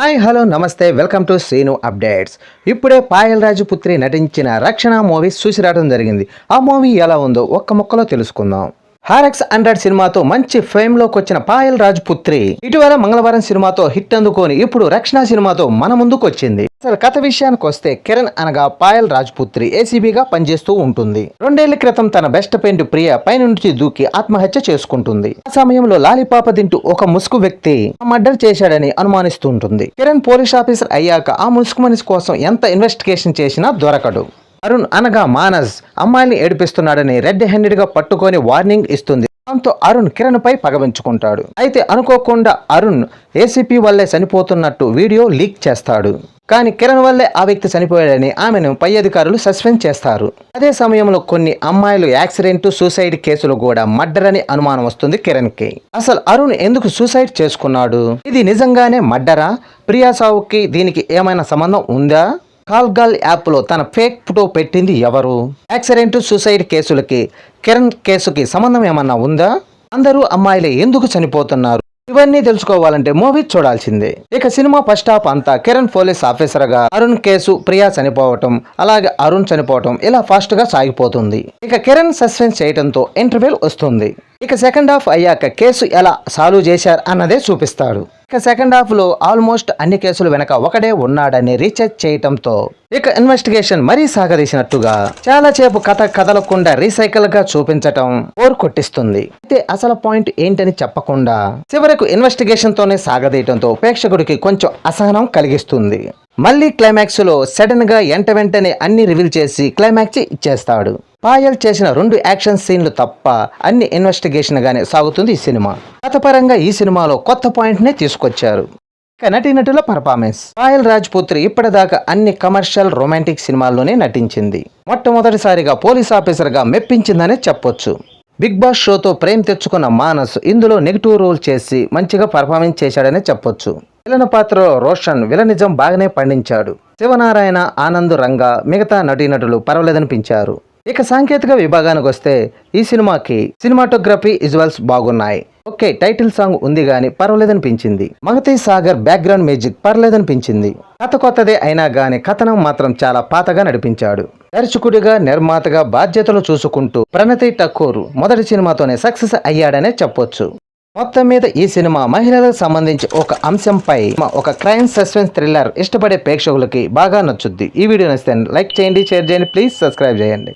Hi hello నమస్తే welcome to Srinu updates. ఇప్పుడే పాయల్ రాజు పుత్రి నటించిన రక్షణ మూవీ చూసి రావడం జరిగింది. ఆ మూవీ ఎలా ఉందో ఒక్క ముక్కలో తెలుసుకుందాం. హారెక్స్ హండ్రెడ్ సినిమాతో మంచి ఫేమ్లోకి వచ్చిన పాయల్ రాజ్ పుత్రి ఇటీవల మంగళవారం సినిమాతో హిట్ అందుకొని ఇప్పుడు రక్షణ సినిమాతో మన ముందుకు వచ్చింది. అసలు కథ విషయానికి వస్తే కిరణ్ అనగా పాయల్ రాజ్ పుత్రి ఏసీబీగా పనిచేస్తూ ఉంటుంది. రెండేళ్ళ క్రితం తన బెస్ట్ ఫ్రెండ్ ప్రియ పైనుంచి దూకి ఆత్మహత్య చేసుకుంటుంది. ఆ సమయంలో లాలిపాప తింటూ ఒక ముసుగు వ్యక్తి మర్డర్ చేశాడని అనుమానిస్తూ ఉంటుంది. కిరణ్ పోలీస్ ఆఫీసర్ అయ్యాక ఆ ముసుగు మనిషి కోసం ఎంత ఇన్వెస్టిగేషన్ చేసినా దొరకడు. అరుణ్ అనగా మానస్. అమ్మాయిని ఏడిపిస్తున్నాడని రెడ్ హ్యాండెడ్గా పట్టుకొని వార్నింగ్ ఇస్తుంది. దాంతో అరుణ్ కిరణ్ పై పగవించుకుంటాడు అయితే అనుకోకుండా అరుణ్ ఏసీపీ వల్లే చనిపోతున్నట్టు వీడియో లీక్ చేస్తాడు. కానీ కిరణ్ వల్లే ఆ వ్యక్తి చనిపోయాడని ఆమెను పై అధికారులు సస్పెండ్ చేస్తారు. అదే సమయంలో కొన్ని అమ్మాయిలు యాక్సిడెంట్ సూసైడ్ కేసులు కూడా మర్డర్ అని అనుమానం వస్తుంది కిరణ్కి అసలు అరుణ్ ఎందుకు సూసైడ్ చేసుకున్నాడు? ఇది నిజంగానే మర్డరా? ప్రియా సావుకి దీనికి ఏమైనా సంబంధం ఉందా? కాల్గాల్ యాప్లో తన ఫేక్ ఫోటో పెట్టింది ఎవరు? యాక్సిడెంట్ సూసైడ్ కేసులకి కిరణ్ కేసుకి సంబంధం ఏమన్నా ఉందా? అందరూ అమ్మాయిలే ఎందుకు చనిపోతున్నారు? ఇవన్నీ తెలుసుకోవాలంటే మూవీ చూడాల్సిందే. ఇక సినిమా ఫస్ట్ హాఫ్ అంతా కిరణ్ పోలీస్ ఆఫీసర్గా అరుణ్ కేసు ప్రియా చనిపోవటం అలాగే అరుణ్ చనిపోవటం ఇలా ఫాస్ట్గా సాగిపోతుంది. ఇక కిరణ్ సస్పెన్స్ చేయడంతో ఇంటర్వ్యూల్ వస్తుంది. ఇక సెకండ్ హాఫ్ అయ్యాక కేసు ఎలా సాల్వ్ చేశారు అన్నదే చూపిస్తాడు. ఇక సెకండ్ హాఫ్లో ఆల్మోస్ట్ అన్ని కేసులు వెనక ఒకడే ఉన్నాడని రీసెర్చ్ చేయటంతో ఇక ఇన్వెస్టిగేషన్ మరీ సాగదీసినట్టుగా చాలా సేపు కథ కదలకుండా రీసైకిల్గా చూపించటం ఓర్ కొట్టిస్తుంది. అయితే అసలు పాయింట్ ఏంటని చెప్పకుండా చివరకు ఇన్వెస్టిగేషన్ తోనే సాగదీయటంతో ప్రేక్షకుడికి కొంచెం అసహనం కలిగిస్తుంది. మళ్ళీ క్లైమాక్స్లో సడన్గా ఎంట వెంటనే అన్ని రివీల్ చేసి క్లైమాక్స్ ఇచ్చేస్తాడు. పాయల్ చేసిన రెండు యాక్షన్ సీన్లు తప్ప అన్ని ఇన్వెస్టిగేషన్గానే సాగుతుంది ఈ సినిమా. గతపరంగా ఈ సినిమాలో కొత్త పాయింట్నే తీసుకొచ్చారు. ఇక నటీనటుల పర్ఫార్మెన్స్ పాయల్ రాజ్ పుత్రి ఇప్పటిదాకా అన్ని కమర్షియల్ రొమాంటిక్ సినిమాల్లోనే నటించింది. మొట్టమొదటిసారిగా పోలీస్ ఆఫీసర్గా మెప్పించిందనే చెప్పొచ్చు. బిగ్ బాస్ షోతో ప్రేమ్ తెచ్చుకున్న మానస్ ఇందులో నెగిటివ్ రోల్ చేసి మంచిగా పర్ఫార్మెన్స్ చేశాడనే చెప్పొచ్చు. విలన పాత్రలో రోషన్ విలనిజం బాగానే పండించాడు. శివనారాయణ ఆనంద్ రంగ మిగతా నటీనటులు పర్వాలేదనిపించారు. ఇక సాంకేతిక విభాగానికి వస్తే ఈ సినిమాకి సినిమాటోగ్రఫీ విజువల్స్ బాగున్నాయి. ఓకే టైటిల్ సాంగ్ ఉంది గాని పర్వాలేదనిపించింది. మగతీ సాగర్ బ్యాక్గ్రౌండ్ మ్యూజిక్ పర్లేదనిపించింది కథ కొత్తదే అయినా గాని కథనం మాత్రం చాలా పాతగా నడిపించాడు. దర్శకుడిగా నిర్మాతగా బాధ్యతలు చూసుకుంటూ ప్రణతి టక్కూర్ మొదటి సినిమాతోనే సక్సెస్ అయ్యాడనే చెప్పొచ్చు. మొత్తం మీద ఈ సినిమా మహిళలకు సంబంధించి ఒక అంశంపై ఒక క్రైమ్ సస్పెన్స్ థ్రిల్లర్ ఇష్టపడే ప్రేక్షకులకి బాగా నచ్చుద్ది. ఈ వీడియో నచ్చితే లైక్ చేయండి షేర్ చేయండి ప్లీజ్ సబ్స్క్రైబ్ చేయండి.